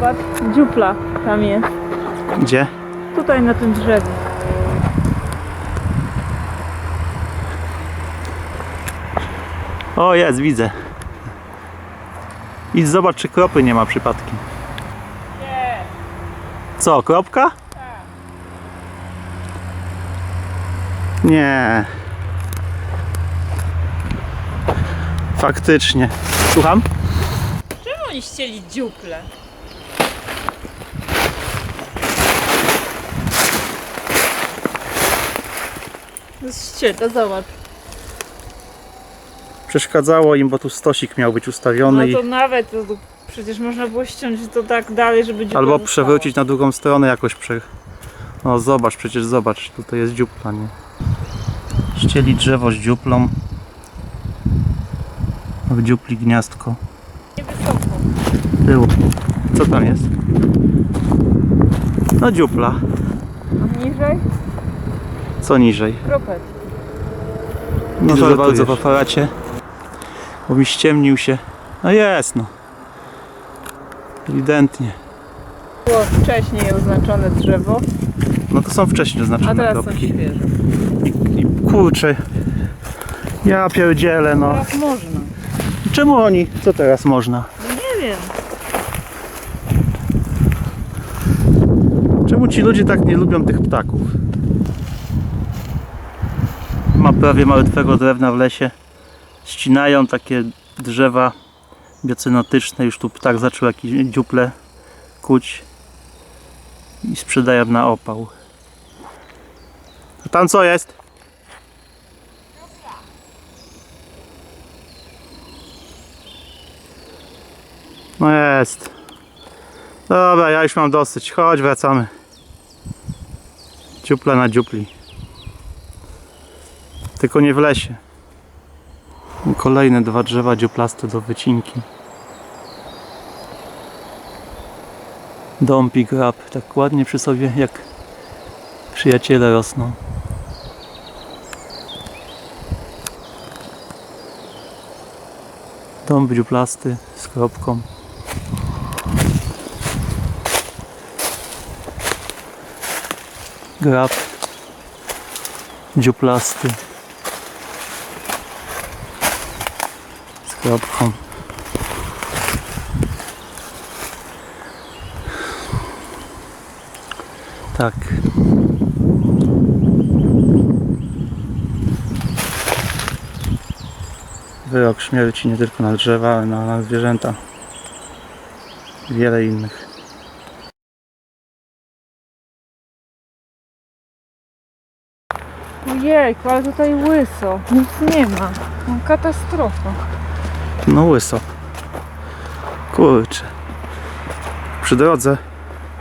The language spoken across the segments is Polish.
Zobacz, dziupla tam jest. Gdzie? Tutaj na tym drzewie. O, jest, widzę. Idź zobacz, czy kropy nie ma przypadkiem. Nie. Co, kropka? Nie. Faktycznie. Słucham? Czemu oni ścieli dziuple? To jest ścieta, zobacz. Przeszkadzało im, bo tu stosik miał być ustawiony No to i nawet, to, to przecież można było ściąć to tak dalej, żeby dziupla albo przewrócić na drugą stronę jakoś prze... No zobacz, przecież zobacz, tutaj jest dziupla, nie? Ścieli drzewo z dziuplą. W dziupli gniazdko. Niewysoko. Tyłu. Co tam jest? No dziupla. A niżej? Co niżej? Kropet. No Ile to bardzo w aparacie. Bo mi ściemnił się. No jest no. Ewidentnie. Było wcześniej oznaczone drzewo, No to są wcześniej a oznaczone teraz są kropki. świeże. I, I kurczę. Ja pierdzielę no. Teraz można. Czemu oni? Co teraz można? No nie wiem. Czemu ci ludzie tak nie lubią tych ptaków? Ma prawie martwego drewna w lesie. Ścinają takie drzewa biocynotyczne. Już tu ptak zaczął jakieś dziuple kuć i sprzedają na opał. A tam co jest? No jest. Dobra, ja już mam dosyć. Chodź, wracamy. Dziupla na dziupli. Tylko nie w lesie. Kolejne dwa drzewa dziuplaste do wycinki. Dąb i grab. Tak ładnie przy sobie jak przyjaciele rosną. Dąb dziuplasty z kropką. grab dziuplasty kropką tak wyrok śmierci nie tylko na drzewa, ale na, na zwierzęta wiele innych Ojejku, ale tutaj łyso. Nic nie ma. No, katastrofa. No łyso. Kurczę. Przy drodze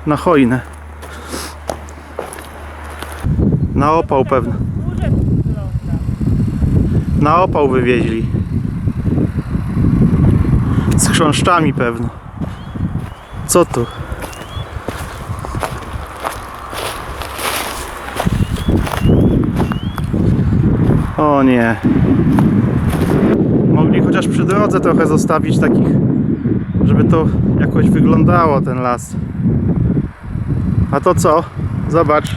na hojnę. Na opał pewno. Na opał wywieźli. Z chrząszczami pewno. Co tu? O nie. Chociaż przy drodze trochę zostawić takich, żeby to jakoś wyglądało ten las. A to co? Zobacz.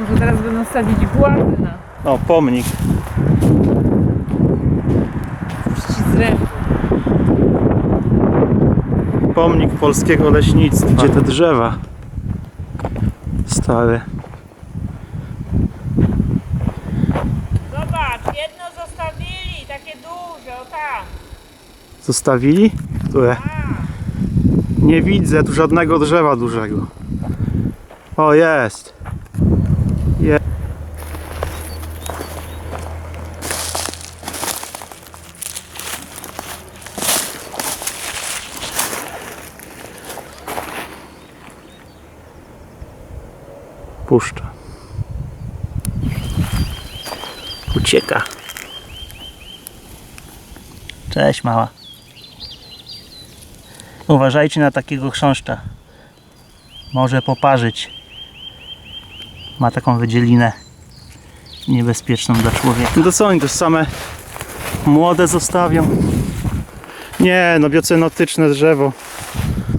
Może teraz będą sadzić głazy na O, pomnik. Pomnik polskiego leśnictwa. Gdzie te drzewa? Stare. Zobacz, jedno zostawili, takie duże, o tam. Zostawili? Które? Nie widzę tu żadnego drzewa dużego. O, jest. Je. Puszcza. Ucieka. Cześć mała. Uważajcie na takiego chrząszcza. Może poparzyć. Ma taką wydzielinę niebezpieczną dla człowieka. No to co oni to same młode zostawią? Nie, no biocenotyczne drzewo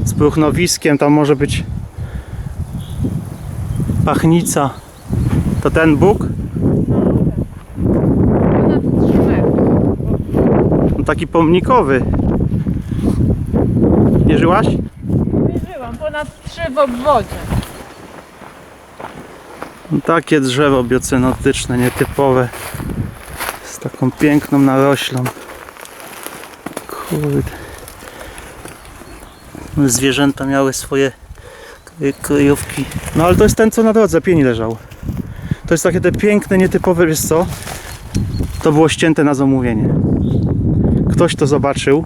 z próchnowiskiem, tam może być pachnica. To ten Bóg? Ponad 3 metry. No, taki pomnikowy. Mierzyłaś? Mierzyłam, ponad 3 w obwodzie. No, takie drzewo biocenotyczne, nietypowe. Z taką piękną naroślą. Kurde. Zwierzęta miały swoje kry- kryjówki. No ale to jest ten, co na drodze, pień leżał. To jest takie te piękne, nietypowe, wiesz co? To było ścięte na zamówienie. Ktoś to zobaczył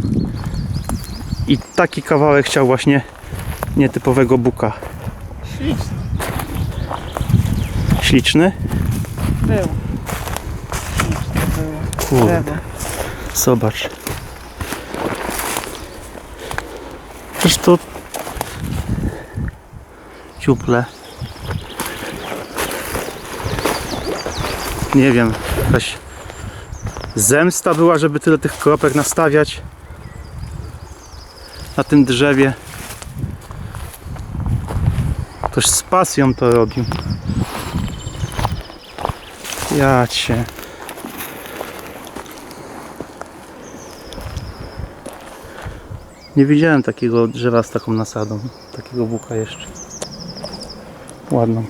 i taki kawałek chciał właśnie nietypowego buka. Śliczny Śliczny? był. Śliczne było. Kurde. Drzewo. Zobacz. Przecież to ciuple. Nie wiem, jakaś zemsta była, żeby tyle tych kropek nastawiać na tym drzewie. Ktoś z pasją to robił. Ja cię. Nie widziałem takiego drzewa z taką nasadą, takiego buka jeszcze. Ładną.